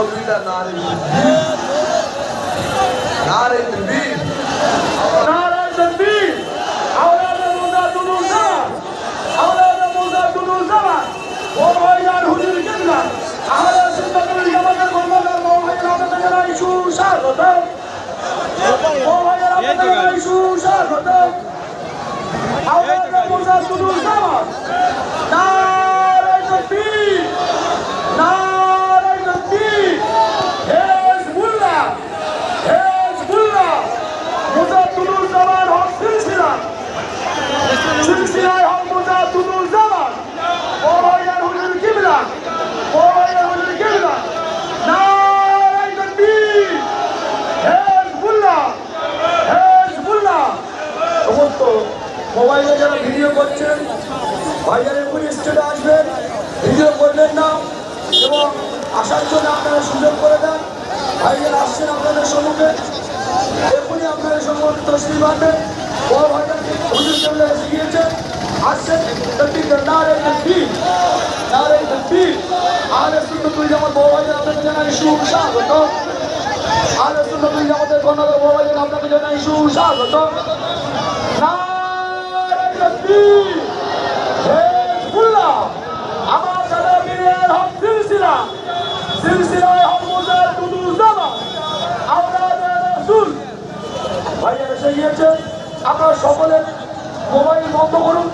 তকবীরা নারে নারে তকবীর নারে তকবীর আওলাদ মুজা দুনুল জামান আওলাদ মুজা দুনুল জামান ও ভাইজান হুজুর কিবলা আহলে সুন্নাতুল জামাতের কর্মকার মওলানা আমাদের জেলা ইস্যু স্বাগত মওলানা আমাদের ইস্যু স্বাগত আওলাদ মুজা দুনুল মোবাইলে যারা ভিডিও করছেন ভাইজান এক্ষুনি স্টেটে আসবেন, ভিডিও করবেন না। এবং আসার জন্য আপনারা সুযোগ করে দেন। ভাইজান আসছেন আপনাদের সম্মুখে। এক্ষুনি আপনাদের সম্মুখে তসবি বাঁধবেন বড় ভাইজানকে হুজুর কেবলা শিখিয়েছেন আসছেন তকবীর নারে আপনাকে জানাই সুস্বাগত। আপনাকে জানাই সুস্বাগত। নারে সিলসিলায় মুজাদ্দুল জামান আওলাদ রাসূল। এসে গিয়েছে আপনারা সকলে মোবাইল বন্ধ করুন।